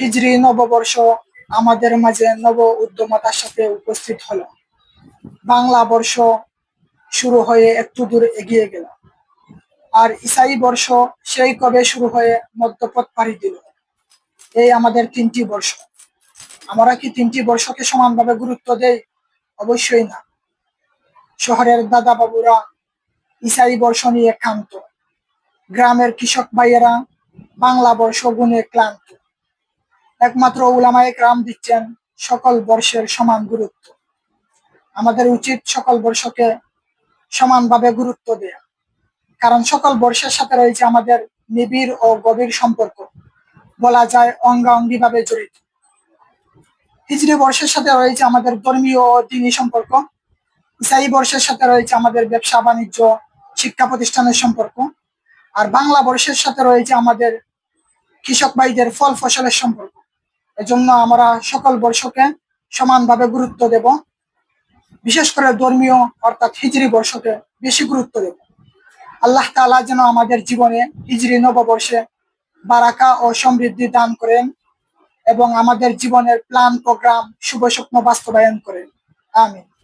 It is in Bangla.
হিজরি নববর্ষ আমাদের মাঝে নব উদ্যমতার সাথে উপস্থিত হলো। বাংলা বর্ষ শুরু হয়ে একটু দূর এগিয়ে গেল। আর ইসাই বর্ষ সেই কবে শুরু হয়ে মধ্যপথ পাড়ি দিল। এই আমাদের তিনটি বর্ষ। আমরা কি তিনটি বর্ষকে সমানভাবে গুরুত্ব দেই? অবশ্যই না। শহরের দাদা বাবুরা ইসাই বর্ষ নিয়ে ক্ষান্ত গ্রামের কৃষক ভাইয়েরা বাংলা বর্ষ গুণে ক্লান্ত। একমাত্র উলামায়ে গ্রাম দিচ্ছেন সকল বর্ষের সমান গুরুত্ব। আমাদের উচিত সকল বর্ষকে সমানভাবে গুরুত্ব দেয়া। কারণ সকল বর্ষের সাথে রয়েছে আমাদের নিবিড় ও গভীর সম্পর্ক। বলা যায় অঙ্গাঙ্গি ভাবে জড়িত। হিজরি বর্ষের সাথে রয়েছে আমাদের ধর্মীয় ও দিনী সম্পর্ক। ইসাই বর্ষের সাথে রয়েছে আমাদের ব্যবসা, বাণিজ্য, শিক্ষা প্রতিষ্ঠানের সম্পর্ক। আর বাংলা বর্ষের সাথে রয়েছে আমাদের কৃষক ভাইদের ফল ফসলের সম্পর্ক। এজন্য আমরা সকল বর্ষকে সমানভাবে গুরুত্ব দেব। বিশেষ করে ধর্মীয়, অর্থাৎ হিজরি বর্ষকে বেশি গুরুত্ব দেব। আল্লাহ তালা যেন আমাদের জীবনে হিজরি নববর্ষে বারাকা ও সমৃদ্ধি দান করেন এবং আমাদের জীবনের প্ল্যান, প্রোগ্রাম, শুভ স্বপ্ন বাস্তবায়ন করেন। আমিন।